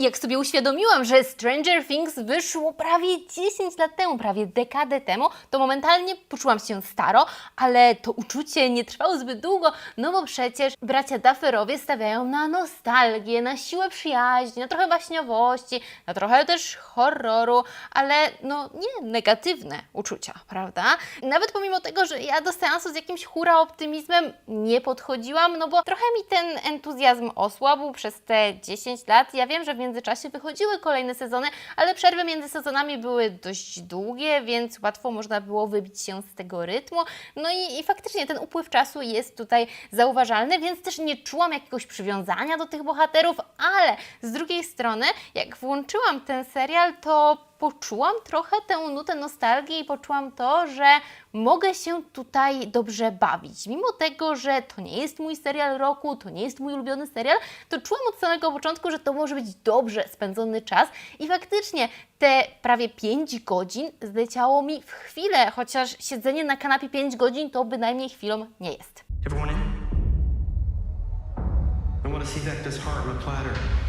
Jak sobie uświadomiłam, że Stranger Things wyszło prawie 10 lat temu, prawie dekadę temu, to momentalnie poczułam się staro, ale to uczucie nie trwało zbyt długo, no bo przecież bracia Dufferowie stawiają na nostalgię, na siłę przyjaźni, na trochę baśniowości, na trochę też horroru, ale no nie negatywne uczucia, prawda? Nawet pomimo tego, że ja do seansu z jakimś hura optymizmem nie podchodziłam, no bo trochę mi ten entuzjazm osłabł przez te 10 lat. Ja wiem, że w międzyczasie wychodziły kolejne sezony, ale przerwy między sezonami były dość długie, więc łatwo można było wybić się z tego rytmu. No i, i faktycznie ten upływ czasu jest tutaj zauważalny, więc też nie czułam jakiegoś przywiązania do tych bohaterów, ale z drugiej strony, jak włączyłam ten serial, to poczułam trochę tę nutę nostalgii i poczułam to, że mogę się tutaj dobrze bawić. Mimo tego, że to nie jest mój serial roku, to nie jest mój ulubiony serial, to czułam od samego początku, że to może być dobrze spędzony czas i faktycznie te prawie 5 godzin zleciało mi w chwilę, chociaż siedzenie na kanapie 5 godzin to bynajmniej chwilą nie jest. Everyone in? I want to see on a platter.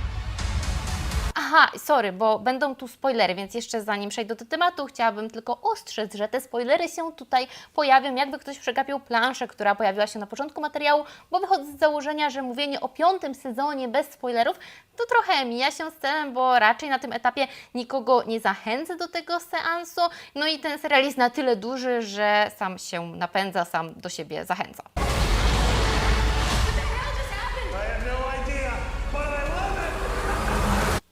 Aha, sorry, bo będą tu spoilery, więc jeszcze zanim przejdę do tematu, chciałabym tylko ostrzec, że te spoilery się tutaj pojawią, jakby ktoś przegapił planszę, która pojawiła się na początku materiału, bo wychodzę z założenia, że mówienie o piątym sezonie bez spoilerów to trochę mija się z celem, bo raczej na tym etapie nikogo nie zachęcę do tego seansu. No i ten serial jest na tyle duży, że sam się napędza, sam do siebie zachęca.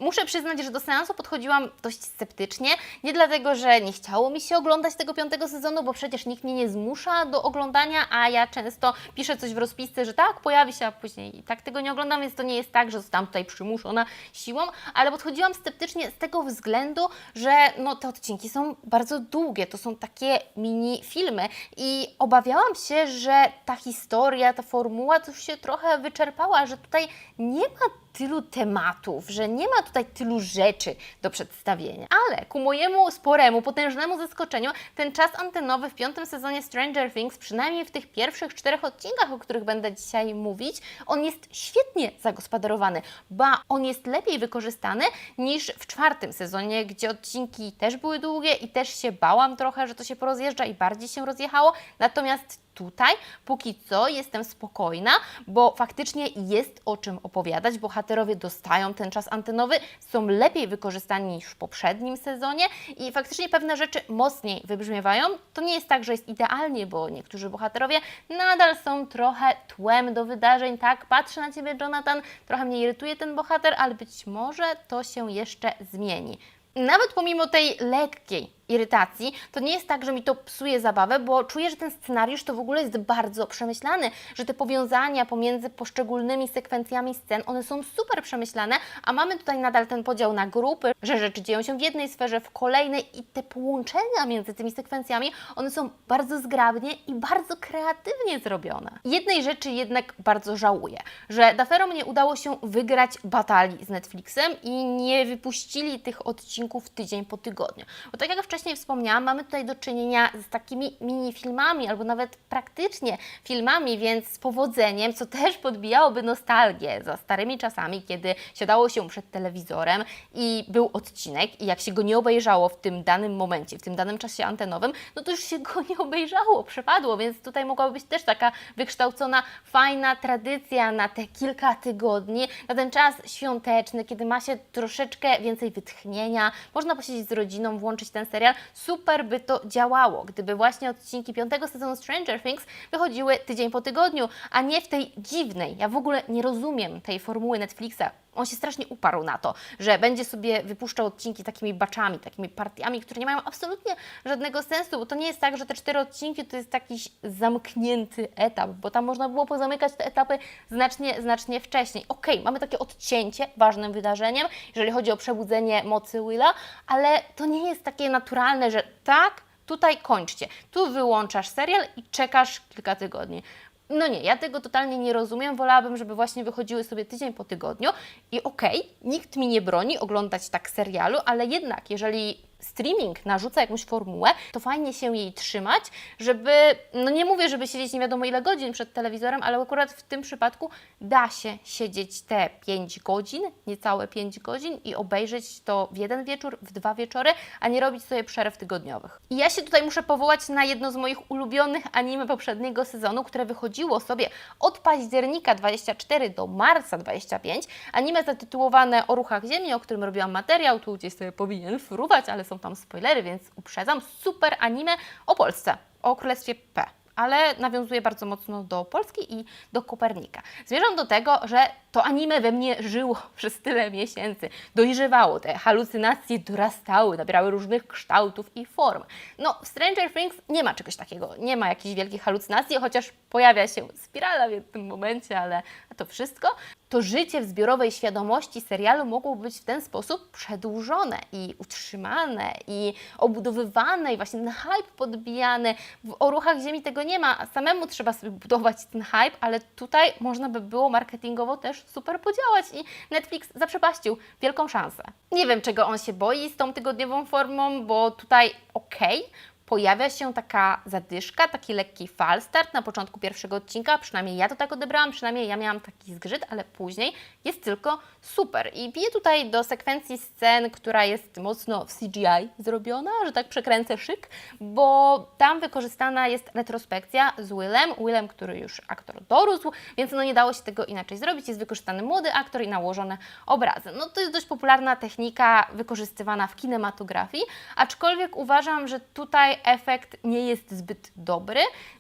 Muszę przyznać, że do seansu podchodziłam dość sceptycznie. Nie dlatego, że nie chciało mi się oglądać tego piątego sezonu, bo przecież nikt mnie nie zmusza do oglądania, a ja często piszę coś w rozpisce, że tak, pojawi się, a później i tak tego nie oglądam, więc to nie jest tak, że zostałam tutaj przymuszona siłą, ale podchodziłam sceptycznie z tego względu, że no, te odcinki są bardzo długie, to są takie mini filmy i obawiałam się, że ta historia, ta formuła to już się trochę wyczerpała, że tutaj nie ma tylu tematów, że nie ma tutaj tylu rzeczy do przedstawienia. Ale ku mojemu sporemu, potężnemu zaskoczeniu, ten czas antenowy w piątym sezonie Stranger Things, przynajmniej w tych pierwszych czterech odcinkach, o których będę dzisiaj mówić, on jest świetnie zagospodarowany, ba, on jest lepiej wykorzystany niż w czwartym sezonie, gdzie odcinki też były długie i też się bałam trochę, że to się porozjeżdża i bardziej się rozjechało. Natomiast tutaj póki co jestem spokojna, bo faktycznie jest o czym opowiadać. Bohaterowie dostają ten czas antenowy, są lepiej wykorzystani niż w poprzednim sezonie i faktycznie pewne rzeczy mocniej wybrzmiewają. To nie jest tak, że jest idealnie, bo niektórzy bohaterowie nadal są trochę tłem do wydarzeń. Tak, patrzę na Ciebie, Jonathan, trochę mnie irytuje ten bohater, ale być może to się jeszcze zmieni. Nawet pomimo tej lekkiej irytacji, to nie jest tak, że mi to psuje zabawę, bo czuję, że ten scenariusz to w ogóle jest bardzo przemyślany, że te powiązania pomiędzy poszczególnymi sekwencjami scen, one są super przemyślane, a mamy tutaj nadal ten podział na grupy, że rzeczy dzieją się w jednej sferze, w kolejnej i te połączenia między tymi sekwencjami, one są bardzo zgrabnie i bardzo kreatywnie zrobione. Jednej rzeczy jednak bardzo żałuję, że Daferom nie udało się wygrać batalii z Netflixem i nie wypuścili tych odcinków tydzień po tygodniu. Bo tak jak wcześniej wspomniałam, mamy tutaj do czynienia z takimi mini-filmami albo nawet praktycznie filmami, więc z powodzeniem, co też podbijałoby nostalgię za starymi czasami, kiedy siadało się przed telewizorem i był odcinek i jak się go nie obejrzało w tym danym momencie, w tym danym czasie antenowym, no to już się go nie obejrzało, przepadło, więc tutaj mogłaby być też taka wykształcona, fajna tradycja na te kilka tygodni, na ten czas świąteczny, kiedy ma się troszeczkę więcej wytchnienia, można posiedzieć z rodziną, włączyć ten serial, super by to działało, gdyby właśnie odcinki piątego sezonu Stranger Things wychodziły tydzień po tygodniu, a nie w tej dziwnej, ja w ogóle nie rozumiem tej formuły Netflixa, on się strasznie uparł na to, że będzie sobie wypuszczał odcinki takimi baczami, takimi partiami, które nie mają absolutnie żadnego sensu, bo to nie jest tak, że te cztery odcinki to jest jakiś zamknięty etap, bo tam można było pozamykać te etapy znacznie, znacznie wcześniej. Okej, mamy takie odcięcie ważnym wydarzeniem, jeżeli chodzi o przebudzenie mocy Willa, ale to nie jest takie naturalne, że tak, tutaj kończcie, tu wyłączasz serial i czekasz kilka tygodni. No nie, ja tego totalnie nie rozumiem. Wolałabym, żeby właśnie wychodziły sobie tydzień po tygodniu i okej, nikt mi nie broni oglądać tak serialu, ale jednak, jeżeli streaming narzuca jakąś formułę, to fajnie się jej trzymać, żeby, no nie mówię, żeby siedzieć nie wiadomo ile godzin przed telewizorem, ale akurat w tym przypadku da się siedzieć te 5 godzin, niecałe 5 godzin i obejrzeć to w jeden wieczór, w dwa wieczory, a nie robić sobie przerw tygodniowych. I ja się tutaj muszę powołać na jedno z moich ulubionych anime poprzedniego sezonu, które wychodziło sobie od października 24 do marca 25. Anime zatytułowane O ruchach ziemi, o którym robiłam materiał, tu gdzieś sobie powinien fruwać, ale są tam spoilery, więc uprzedzam. Super anime o Polsce, o Królestwie P ale nawiązuje bardzo mocno do Polski i do Kopernika. Zmierzam do tego, że to anime we mnie żyło przez tyle miesięcy, dojrzewało, te halucynacje dorastały, nabierały różnych kształtów i form. No, w Stranger Things nie ma czegoś takiego, nie ma jakichś wielkich halucynacji, chociaż pojawia się spirala w tym momencie, ale to wszystko. To życie w zbiorowej świadomości serialu mogło być w ten sposób przedłużone i utrzymane i obudowywane i właśnie ten hype podbijany. W O ruchach ziemi tego nie ma, samemu trzeba sobie budować ten hype, ale tutaj można by było marketingowo też super podziałać i Netflix zaprzepaścił wielką szansę. Nie wiem, czego on się boi z tą tygodniową formą, bo tutaj okej, pojawia się taka zadyszka, taki lekki fal start na początku pierwszego odcinka, przynajmniej ja to tak odebrałam, przynajmniej ja miałam taki zgrzyt, ale później jest tylko super. I piję tutaj do sekwencji scen, która jest mocno w CGI zrobiona, że tak przekręcę szyk, bo tam wykorzystana jest retrospekcja z Willem, Willem, który już aktor dorósł, więc no nie dało się tego inaczej zrobić. Jest wykorzystany młody aktor i nałożone obrazy. No to jest dość popularna technika wykorzystywana w kinematografii, aczkolwiek uważam, że tutaj efekt nie jest zbyt dobry.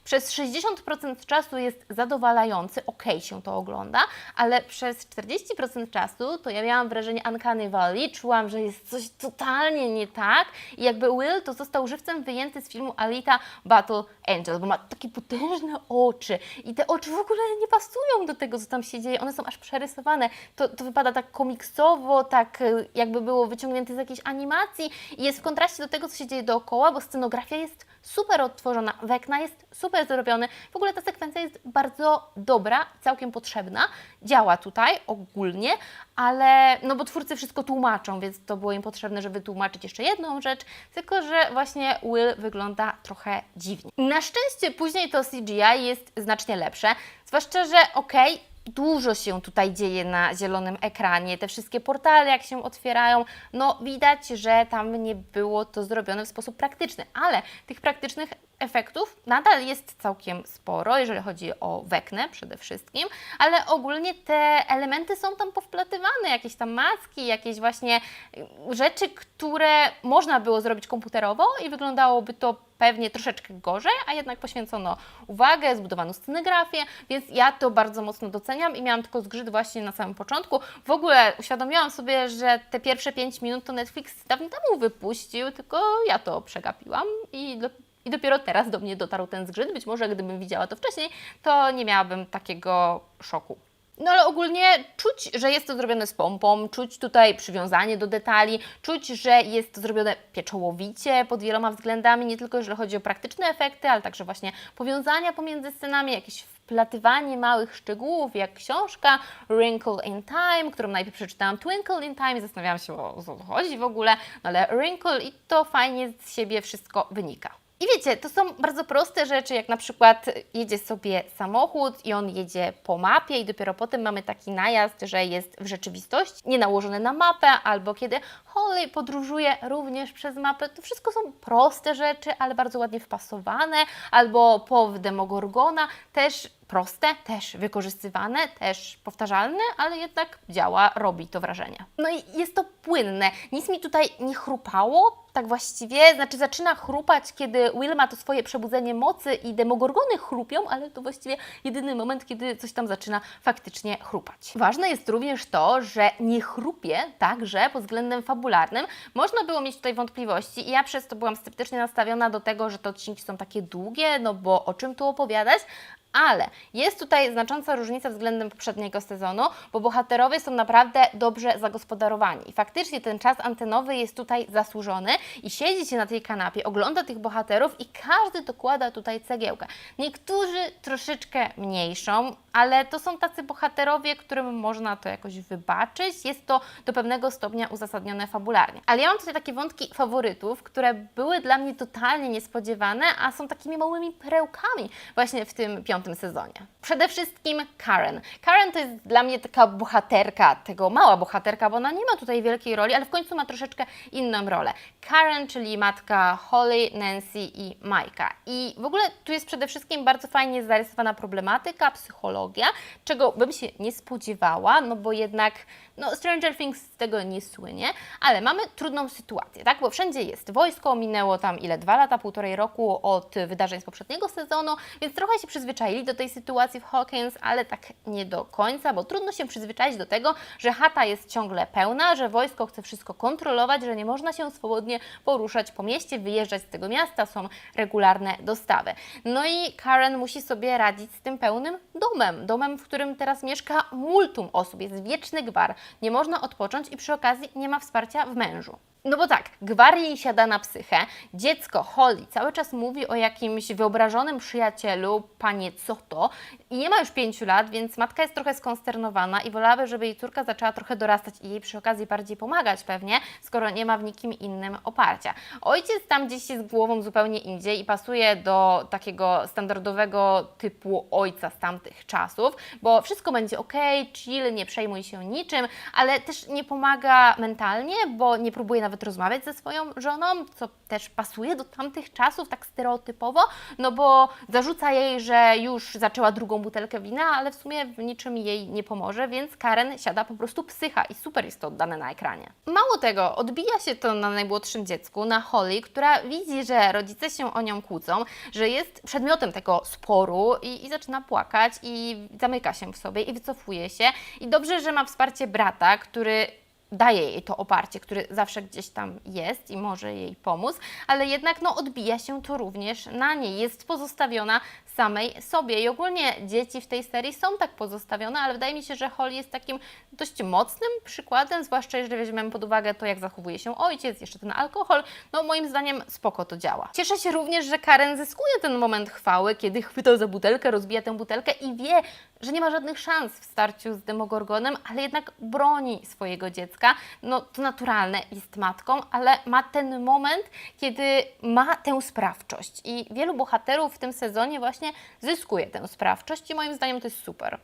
Przez 60% czasu jest zadowalający, ok się to ogląda, ale przez 40% czasu to ja miałam wrażenie Uncanny Valley, czułam, że jest coś totalnie nie tak i jakby Will to został żywcem wyjęty z filmu Alita Battle Angel, bo ma takie potężne oczy i te oczy w ogóle nie pasują do tego, co tam się dzieje, one są aż przerysowane, to, to wypada tak komiksowo, tak y, jakby było wyciągnięte z jakiejś animacji i jest w kontraście do tego, co się dzieje dookoła, bo scenografia jest super odtworzona, Wekna jest super zrobiony. W ogóle ta sekwencja jest bardzo dobra, całkiem potrzebna. Działa tutaj ogólnie, ale no bo twórcy wszystko tłumaczą, więc to było im potrzebne, żeby tłumaczyć jeszcze jedną rzecz, tylko że właśnie Will wygląda trochę dziwnie. Na szczęście później to CGI jest znacznie lepsze, zwłaszcza, że okej, Dużo się tutaj dzieje na zielonym ekranie. Te wszystkie portale, jak się otwierają, no widać, że tam nie było to zrobione w sposób praktyczny, ale tych praktycznych efektów nadal jest całkiem sporo, jeżeli chodzi o Weknę przede wszystkim, ale ogólnie te elementy są tam powplatywane, jakieś tam maski, jakieś właśnie y, rzeczy, które można było zrobić komputerowo i wyglądałoby to pewnie troszeczkę gorzej, a jednak poświęcono uwagę, zbudowano scenografię, więc ja to bardzo mocno doceniam i miałam tylko zgrzyt właśnie na samym początku. W ogóle uświadomiłam sobie, że te pierwsze 5 minut to Netflix dawno temu wypuścił, tylko ja to przegapiłam i i dopiero teraz do mnie dotarł ten zgrzyt. Być może gdybym widziała to wcześniej, to nie miałabym takiego szoku. No ale ogólnie czuć, że jest to zrobione z pompą, czuć tutaj przywiązanie do detali, czuć, że jest to zrobione pieczołowicie pod wieloma względami, nie tylko jeżeli chodzi o praktyczne efekty, ale także właśnie powiązania pomiędzy scenami, jakieś wplatywanie małych szczegółów, jak książka Wrinkle in Time, którą najpierw przeczytałam Twinkle in Time, zastanawiałam się o co chodzi w ogóle, no ale Wrinkle i to fajnie z siebie wszystko wynika. I wiecie, to są bardzo proste rzeczy, jak na przykład jedzie sobie samochód i on jedzie po mapie i dopiero potem mamy taki najazd, że jest w rzeczywistości, nie nałożony na mapę, albo kiedy Holly podróżuje również przez mapę. To wszystko są proste rzeczy, ale bardzo ładnie wpasowane, albo pow Demogorgona też proste, też wykorzystywane, też powtarzalne, ale jednak działa, robi to wrażenie. No i jest to płynne. Nic mi tutaj nie chrupało, tak właściwie, znaczy zaczyna chrupać, kiedy Will ma to swoje przebudzenie mocy i demogorgony chrupią, ale to właściwie jedyny moment, kiedy coś tam zaczyna faktycznie chrupać. Ważne jest również to, że nie chrupie także pod względem fabularnym. Można było mieć tutaj wątpliwości i ja przez to byłam sceptycznie nastawiona do tego, że te odcinki są takie długie, no bo o czym tu opowiadać, Ale jest tutaj znacząca różnica względem poprzedniego sezonu, bo bohaterowie są naprawdę dobrze zagospodarowani. I faktycznie ten czas antenowy jest tutaj zasłużony i siedzi się na tej kanapie, ogląda tych bohaterów i każdy dokłada tutaj cegiełkę. Niektórzy troszeczkę mniejszą, ale to są tacy bohaterowie, którym można to jakoś wybaczyć. Jest to do pewnego stopnia uzasadnione fabularnie. Ale ja mam tutaj takie wątki faworytów, które były dla mnie totalnie niespodziewane, a są takimi małymi perełkami właśnie w tym piątym sezonie. Przede wszystkim Karen. Karen to jest dla mnie taka bohaterka, tego mała bohaterka, bo ona nie ma tutaj wielkiej roli, ale w końcu ma troszeczkę inną rolę. Karen, czyli matka Holly, Nancy i Majka. I w ogóle tu jest przede wszystkim bardzo fajnie zarysowana problematyka, psychologia, czego bym się nie spodziewała, no bo jednak no, Stranger Things z tego nie słynie, ale mamy trudną sytuację, tak? Bo wszędzie jest wojsko, minęło tam ile? Dwa lata, półtorej roku od wydarzeń z poprzedniego sezonu, więc trochę się przyzwyczaili do tej sytuacji w Hawkins, ale tak nie do końca, bo trudno się przyzwyczaić do tego, że chata jest ciągle pełna, że wojsko chce wszystko kontrolować, że nie można się swobodnie poruszać po mieście, wyjeżdżać z tego miasta, są regularne dostawy. No i Karen musi sobie radzić z tym pełnym domem, domem, w którym teraz mieszka multum osób, jest wieczny gwar, nie można odpocząć i przy okazji nie ma wsparcia w mężu. No bo tak, gwar jej siada na psychę. Dziecko Holly cały czas mówi o jakimś wyobrażonym przyjacielu, panie co to, i nie ma już pięciu lat, więc matka jest trochę skonsternowana i wolałaby, żeby jej córka zaczęła trochę dorastać i jej przy okazji bardziej pomagać pewnie, skoro nie ma w nikim innym oparcia. Ojciec tam gdzieś jest głową zupełnie indziej i pasuje do takiego standardowego typu ojca z tamtych czasów, bo wszystko będzie ok, chill, nie przejmuj się niczym, ale też nie pomaga mentalnie, bo nie próbuje nawet rozmawiać ze swoją żoną, co też pasuje do tamtych czasów tak stereotypowo, no bo zarzuca jej, że już zaczęła drugą butelkę wina, ale w sumie w niczym jej nie pomoże, więc Karen siada po prostu psycha i super jest to oddane na ekranie. Mało tego, odbija się to na najmłodszym dziecku, na Holly, która widzi, że rodzice się o nią kłócą, że jest przedmiotem tego sporu i, i zaczyna płakać i zamyka się w sobie i wycofuje się. I dobrze, że ma wsparcie brata, który daje jej to oparcie, który zawsze gdzieś tam jest i może jej pomóc, ale jednak no, odbija się to również na niej. Jest pozostawiona samej sobie i ogólnie dzieci w tej serii są tak pozostawione, ale wydaje mi się, że Holly jest takim dość mocnym przykładem, zwłaszcza jeżeli weźmiemy pod uwagę to, jak zachowuje się ojciec, jeszcze ten alkohol, no moim zdaniem spoko to działa. Cieszę się również, że Karen zyskuje ten moment chwały, kiedy chwyta za butelkę, rozbija tę butelkę i wie, że nie ma żadnych szans w starciu z Demogorgonem, ale jednak broni swojego dziecka. No to naturalne, jest matką, ale ma ten moment, kiedy ma tę sprawczość. I wielu bohaterów w tym sezonie właśnie zyskuje tę sprawczość i moim zdaniem to jest super.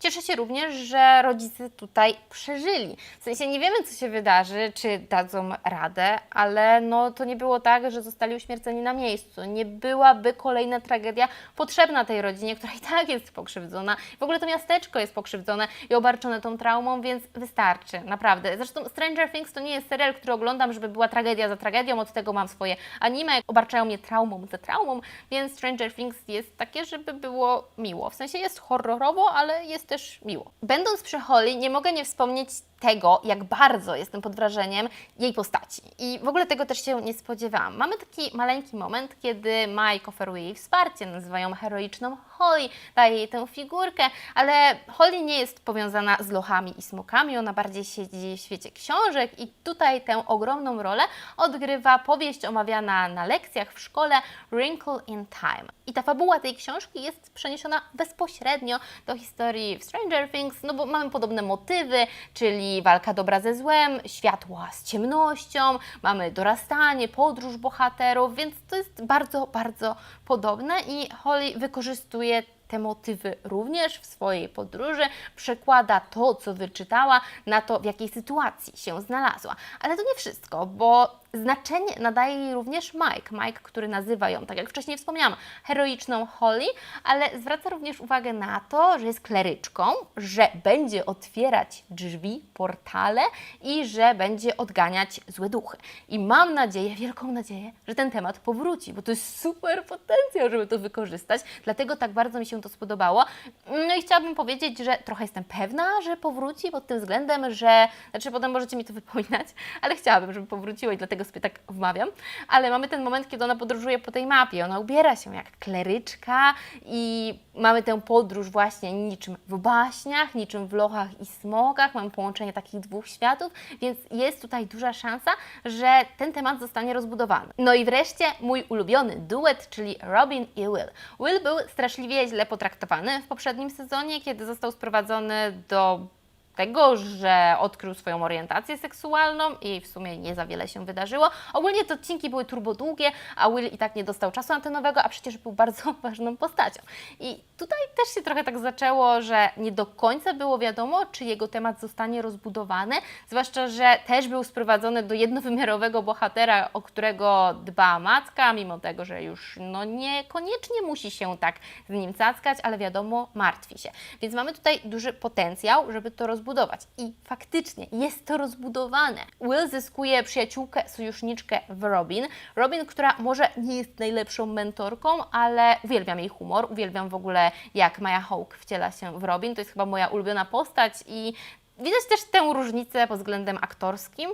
Cieszę się również, że rodzice tutaj przeżyli. W sensie nie wiemy, co się wydarzy, czy dadzą radę, ale no to nie było tak, że zostali uśmierceni na miejscu. Nie byłaby kolejna tragedia potrzebna tej rodzinie, która i tak jest pokrzywdzona. W ogóle to miasteczko jest pokrzywdzone i obarczone tą traumą, więc wystarczy, naprawdę. Zresztą Stranger Things to nie jest serial, który oglądam, żeby była tragedia za tragedią. Od tego mam swoje anime, obarczają mnie traumą za traumą, więc Stranger Things jest takie, żeby było miło. W sensie jest horrorowo, ale jest też miło. Będąc przy Holly, nie mogę nie wspomnieć tego, jak bardzo jestem pod wrażeniem jej postaci. I w ogóle tego też się nie spodziewałam. Mamy taki maleńki moment, kiedy Mike oferuje jej wsparcie, nazywa ją heroiczną Holly, daje jej tę figurkę, ale Holly nie jest powiązana z lochami i smokami, ona bardziej siedzi w świecie książek i tutaj tę ogromną rolę odgrywa powieść omawiana na lekcjach w szkole Wrinkle in Time. I ta fabuła tej książki jest przeniesiona bezpośrednio do historii Stranger Things, no bo mamy podobne motywy, czyli walka dobra ze złem, światła z ciemnością, mamy dorastanie, podróż bohaterów, więc to jest bardzo, bardzo podobne i Holly wykorzystuje te motywy również w swojej podróży, przekłada to, co wyczytała, na to, w jakiej sytuacji się znalazła. Ale to nie wszystko, bo znaczenie nadaje jej również Mike. Mike, który nazywa ją, tak jak wcześniej wspomniałam, heroiczną Holly, ale zwraca również uwagę na to, że jest kleryczką, że będzie otwierać drzwi, portale i że będzie odganiać złe duchy. I mam nadzieję, wielką nadzieję, że ten temat powróci, bo to jest super potencjał, żeby to wykorzystać. Dlatego tak bardzo mi się to spodobało. No i chciałabym powiedzieć, że trochę jestem pewna, że powróci pod tym względem, że, znaczy potem możecie mi to wypominać, ale chciałabym, żeby powróciło i dlatego tego sobie tak wmawiam, ale mamy ten moment, kiedy ona podróżuje po tej mapie. Ona ubiera się jak kleryczka i mamy tę podróż właśnie niczym w baśniach, niczym w lochach i smogach. Mamy połączenie takich dwóch światów, więc jest tutaj duża szansa, że ten temat zostanie rozbudowany. No i wreszcie mój ulubiony duet, czyli Robin i Will. Will był straszliwie źle potraktowany w poprzednim sezonie, kiedy został sprowadzony do tego, że odkrył swoją orientację seksualną i w sumie nie za wiele się wydarzyło. Ogólnie te odcinki były turbo długie, a Will i tak nie dostał czasu antenowego, a przecież był bardzo ważną postacią. I tutaj też się trochę tak zaczęło, że nie do końca było wiadomo, czy jego temat zostanie rozbudowany, zwłaszcza, że też był sprowadzony do jednowymiarowego bohatera, o którego dba matka, mimo tego, że już no niekoniecznie musi się tak z nim cackać, ale wiadomo, martwi się. Więc mamy tutaj duży potencjał, żeby to rozbudować. I faktycznie jest to rozbudowane. Will zyskuje przyjaciółkę, sojuszniczkę w Robin. Robin, która może nie jest najlepszą mentorką, ale uwielbiam jej humor, uwielbiam w ogóle jak Maya Hawke wciela się w Robin. To jest chyba moja ulubiona postać i widać też tę różnicę pod względem aktorskim.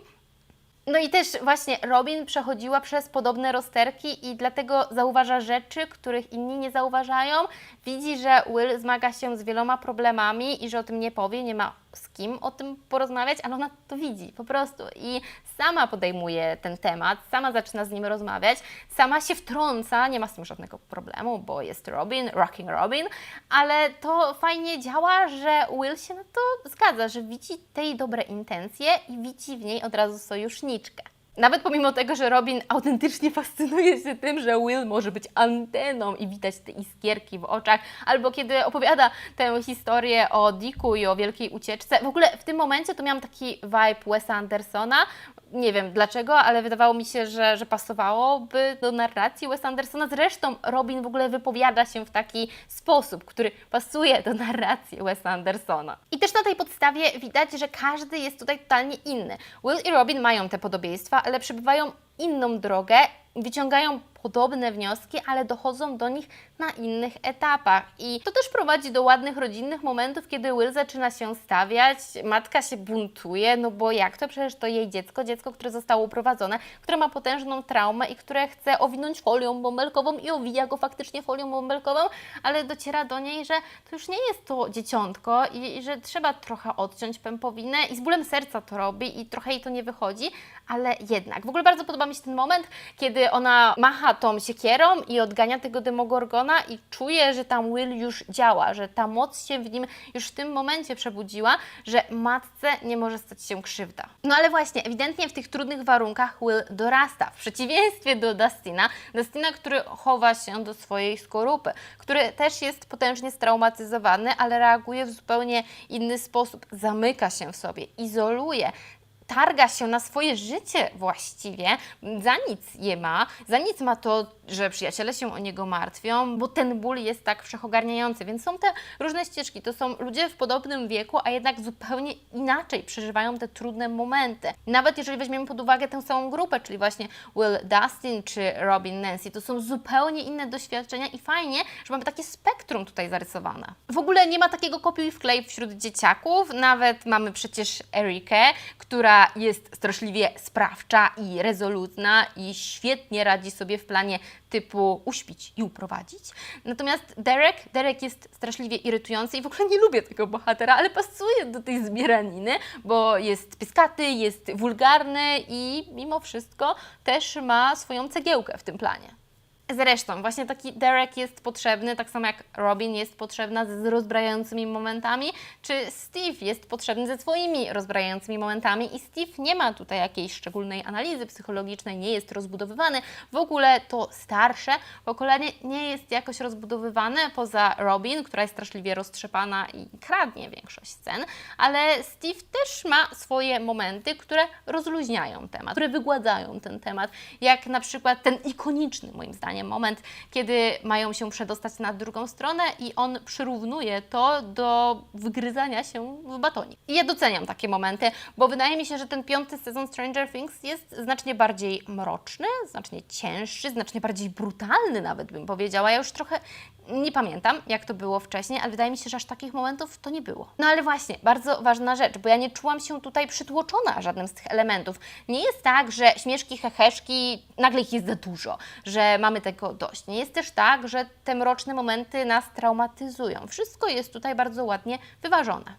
No i też właśnie Robin przechodziła przez podobne rozterki i dlatego zauważa rzeczy, których inni nie zauważają. Widzi, że Will zmaga się z wieloma problemami i że o tym nie powie, nie ma z kim o tym porozmawiać, ale ona to widzi po prostu i sama podejmuje ten temat, sama zaczyna z nim rozmawiać, sama się wtrąca, nie ma z tym żadnego problemu, bo jest Robin, Rocking Robin, ale to fajnie działa, że Will się na to zgadza, że widzi tej dobre intencje i widzi w niej od razu sojuszniczkę. Nawet pomimo tego, że Robin autentycznie fascynuje się tym, że Will może być anteną i widać te iskierki w oczach, albo kiedy opowiada tę historię o Dicku i o wielkiej ucieczce. W ogóle w tym momencie to miałam taki vibe Wesa Andersona. Nie wiem dlaczego, ale wydawało mi się, że, że pasowałoby do narracji Wesa Andersona. Zresztą Robin w ogóle wypowiada się w taki sposób, który pasuje do narracji Wesa Andersona. I też na tej podstawie widać, że każdy jest tutaj totalnie inny. Will i Robin mają te podobieństwa, ale przebywają inną drogę, wyciągają podobne wnioski, ale dochodzą do nich na innych etapach. I to też prowadzi do ładnych rodzinnych momentów, kiedy Will zaczyna się stawiać, matka się buntuje, no bo jak to? Przecież to jej dziecko, dziecko, które zostało uprowadzone, które ma potężną traumę i które chce owinąć folią bąbelkową i owija go faktycznie folią bąbelkową, ale dociera do niej, że to już nie jest to dzieciątko i, i że trzeba trochę odciąć pępowinę i z bólem serca to robi i trochę jej to nie wychodzi, ale jednak. W ogóle bardzo podoba mi się ten moment, kiedy ona macha tą siekierą i odgania tego demogorgona i czuje, że tam Will już działa, że ta moc się w nim już w tym momencie przebudziła, że matce nie może stać się krzywda. No ale właśnie, ewidentnie w tych trudnych warunkach Will dorasta, w przeciwieństwie do Dustina. Dustina, który chowa się do swojej skorupy, który też jest potężnie straumatyzowany, ale reaguje w zupełnie inny sposób. Zamyka się w sobie, izoluje, targa się na swoje życie właściwie, za nic je ma, za nic ma to, że przyjaciele się o niego martwią, bo ten ból jest tak wszechogarniający, więc są te różne ścieżki, to są ludzie w podobnym wieku, a jednak zupełnie inaczej przeżywają te trudne momenty. Nawet jeżeli weźmiemy pod uwagę tę samą grupę, czyli właśnie Will Dustin czy Robin Nancy, to są zupełnie inne doświadczenia i fajnie, że mamy takie spektrum tutaj zarysowane. W ogóle nie ma takiego kopiuj wklej wśród dzieciaków, nawet mamy przecież Erikę, która jest straszliwie sprawcza i rezolutna i świetnie radzi sobie w planie typu uśpić i uprowadzić. Natomiast Derek, Derek jest straszliwie irytujący i w ogóle nie lubię tego bohatera, ale pasuje do tej zbieraniny, bo jest pyskaty, jest wulgarny i mimo wszystko też ma swoją cegiełkę w tym planie. Zresztą, właśnie taki Derek jest potrzebny, tak samo jak Robin jest potrzebna z rozbrajającymi momentami, czy Steve jest potrzebny ze swoimi rozbrajającymi momentami i Steve nie ma tutaj jakiejś szczególnej analizy psychologicznej, nie jest rozbudowywany. W ogóle to starsze pokolenie nie jest jakoś rozbudowywane, poza Robin, która jest straszliwie roztrzepana i kradnie większość scen, ale Steve też ma swoje momenty, które rozluźniają temat, które wygładzają ten temat, jak na przykład ten ikoniczny moim zdaniem moment, kiedy mają się przedostać na drugą stronę i on przyrównuje to do wygryzania się w batonie. I ja doceniam takie momenty, bo wydaje mi się, że ten piąty sezon Stranger Things jest znacznie bardziej mroczny, znacznie cięższy, znacznie bardziej brutalny nawet bym powiedziała. Ja już trochę Nie pamiętam, jak to było wcześniej, ale wydaje mi się, że aż takich momentów to nie było. No ale właśnie, bardzo ważna rzecz, bo ja nie czułam się tutaj przytłoczona żadnym z tych elementów. Nie jest tak, że śmieszki, heheszki, nagle ich jest za dużo, że mamy tego dość. Nie jest też tak, że te mroczne momenty nas traumatyzują. Wszystko jest tutaj bardzo ładnie wyważone.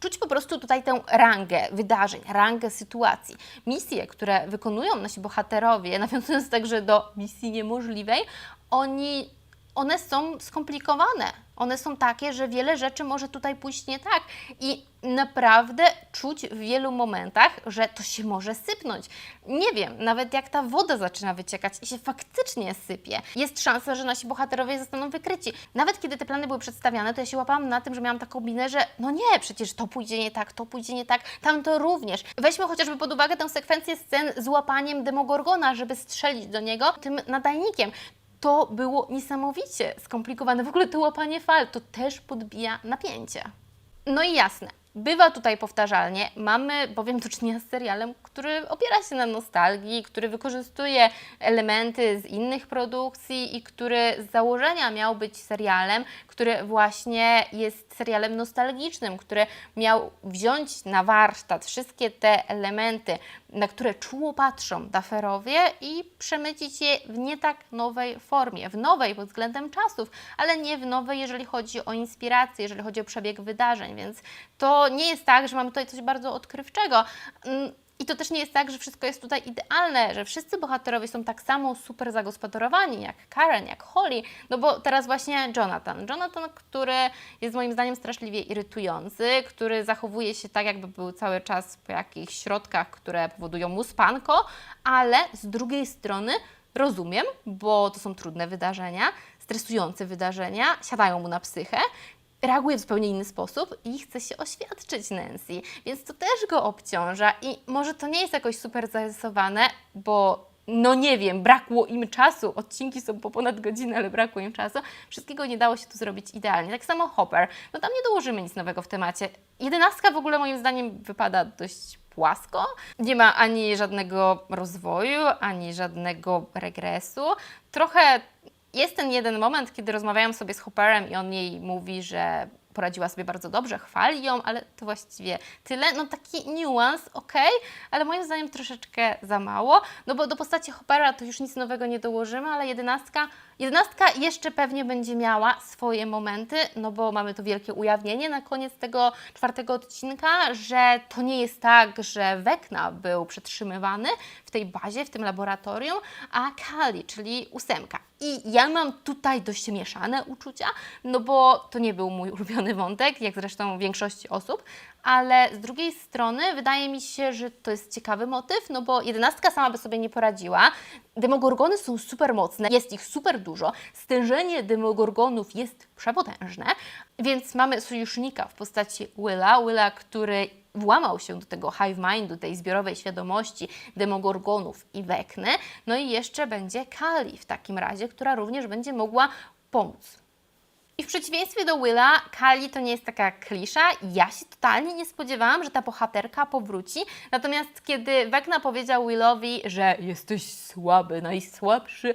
Czuć po prostu tutaj tę rangę wydarzeń, rangę sytuacji. Misje, które wykonują nasi bohaterowie, nawiązując także do misji niemożliwej, oni, one są skomplikowane. One są takie, że wiele rzeczy może tutaj pójść nie tak. I naprawdę czuć w wielu momentach, że to się może sypnąć. Nie wiem, nawet jak ta woda zaczyna wyciekać i się faktycznie sypie, jest szansa, że nasi bohaterowie zostaną wykryci. Nawet kiedy te plany były przedstawiane, to ja się łapałam na tym, że miałam taką minę, że no nie, przecież to pójdzie nie tak, to pójdzie nie tak, tamto również. Weźmy chociażby pod uwagę tę sekwencję scen z łapaniem Demogorgona, żeby strzelić do niego tym nadajnikiem to było niesamowicie skomplikowane. W ogóle to łapanie fal to też podbija napięcie. No i jasne, bywa tutaj powtarzalnie. Mamy bowiem do czynienia z serialem, który opiera się na nostalgii, który wykorzystuje elementy z innych produkcji i który z założenia miał być serialem, który właśnie jest serialem nostalgicznym, który miał wziąć na warsztat wszystkie te elementy, na które czuło patrzą daferowie i przemycić je w nie tak nowej formie. W nowej pod względem czasów, ale nie w nowej, jeżeli chodzi o inspirację, jeżeli chodzi o przebieg wydarzeń, więc to nie jest tak, że mamy tutaj coś bardzo odkrywczego. I to też nie jest tak, że wszystko jest tutaj idealne, że wszyscy bohaterowie są tak samo super zagospodarowani jak Karen, jak Holly, no bo teraz właśnie Jonathan. Jonathan, który jest moim zdaniem straszliwie irytujący, który zachowuje się tak, jakby był cały czas po jakichś środkach, które powodują mu spanko, ale z drugiej strony rozumiem, bo to są trudne wydarzenia, stresujące wydarzenia, siadają mu na psychę reaguje w zupełnie inny sposób i chce się oświadczyć Nancy, więc to też go obciąża i może to nie jest jakoś super zarysowane, bo no nie wiem, brakło im czasu, odcinki są po ponad godzinę, ale brakło im czasu, wszystkiego nie dało się tu zrobić idealnie. Tak samo Hopper, no tam nie dołożymy nic nowego w temacie. Jedenastka w ogóle moim zdaniem wypada dość płasko. Nie ma ani żadnego rozwoju, ani żadnego regresu. Trochę jest ten jeden moment, kiedy rozmawiałam sobie z Hopperem i on jej mówi, że poradziła sobie bardzo dobrze, chwali ją, ale to właściwie tyle. No taki niuans, okej, ale moim zdaniem troszeczkę za mało, no bo do postaci Hoppera to już nic nowego nie dołożymy, ale jedenastka, jedenastka jeszcze pewnie będzie miała swoje momenty, no bo mamy to wielkie ujawnienie na koniec tego czwartego odcinka, że to nie jest tak, że Wekna był przetrzymywany w tej bazie, w tym laboratorium, a Kali, czyli ósemka. I ja mam tutaj dość mieszane uczucia, no bo to nie był mój ulubiony wątek, jak zresztą większości osób, ale z drugiej strony wydaje mi się, że to jest ciekawy motyw, no bo jedenastka sama by sobie nie poradziła. Demogorgony są super mocne, jest ich super dużo, stężenie demogorgonów jest przepotężne, więc mamy sojusznika w postaci Willa, Willa, który włamał się do tego hive mindu, tej zbiorowej świadomości demogorgonów i Wekny. No i jeszcze będzie Kali w takim razie, która również będzie mogła pomóc. I w przeciwieństwie do Willa, Kali to nie jest taka klisza. Ja się totalnie nie spodziewałam, że ta bohaterka powróci. Natomiast kiedy Wekna powiedział Willowi, że jesteś słaby, najsłabszy,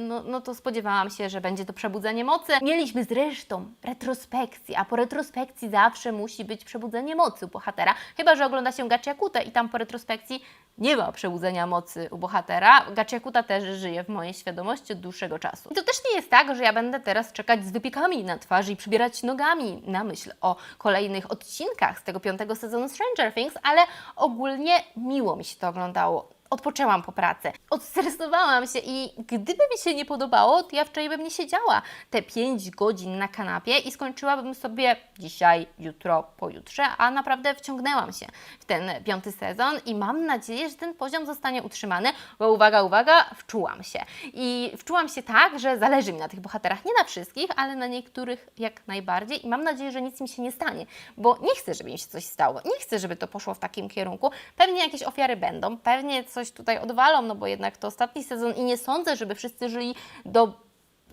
no, no to spodziewałam się, że będzie to przebudzenie mocy. Mieliśmy zresztą retrospekcję, a po retrospekcji zawsze musi być przebudzenie mocy u bohatera. Chyba, że ogląda się Gachiakutę i tam po retrospekcji nie ma przebudzenia mocy u bohatera. Gachiakuta też żyje w mojej świadomości od dłuższego czasu. I to też nie jest tak, że ja będę teraz czekać z wypiekami na twarzy i przybierać nogami na myśl o kolejnych odcinkach z tego piątego sezonu Stranger Things, ale ogólnie miło mi się to oglądało. Odpoczęłam po pracy, odstresowałam się i gdyby mi się nie podobało, to ja wczoraj bym nie siedziała te 5 godzin na kanapie i skończyłabym sobie dzisiaj, jutro, pojutrze, a naprawdę wciągnęłam się w ten piąty sezon i mam nadzieję, że ten poziom zostanie utrzymany, bo uwaga, uwaga, wczułam się. I wczułam się tak, że zależy mi na tych bohaterach, nie na wszystkich, ale na niektórych jak najbardziej i mam nadzieję, że nic mi się nie stanie, bo nie chcę, żeby im się coś stało, nie chcę, żeby to poszło w takim kierunku. Pewnie jakieś ofiary będą, pewnie coś tutaj odwalą, no bo jednak to ostatni sezon i nie sądzę, żeby wszyscy żyli do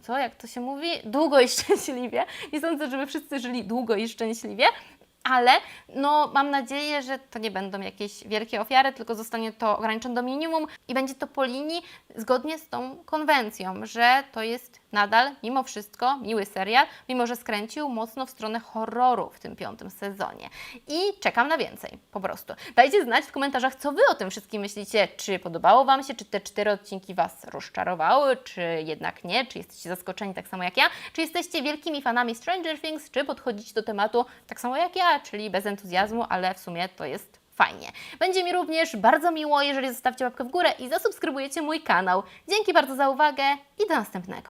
co, jak to się mówi? Długo i szczęśliwie. Nie sądzę, żeby wszyscy żyli długo i szczęśliwie, ale no mam nadzieję, że to nie będą jakieś wielkie ofiary, tylko zostanie to ograniczone do minimum i będzie to po linii zgodnie z tą konwencją, że to jest nadal mimo wszystko miły serial, mimo że skręcił mocno w stronę horroru w tym piątym sezonie. I czekam na więcej, po prostu. Dajcie znać w komentarzach, co Wy o tym wszystkim myślicie. Czy podobało Wam się, czy te cztery odcinki Was rozczarowały, czy jednak nie, czy jesteście zaskoczeni tak samo jak ja, czy jesteście wielkimi fanami Stranger Things, czy podchodzicie do tematu tak samo jak ja, czyli bez entuzjazmu, ale w sumie to jest fajnie. Będzie mi również bardzo miło, jeżeli zostawcie łapkę w górę i zasubskrybujecie mój kanał. Dzięki bardzo za uwagę i do następnego.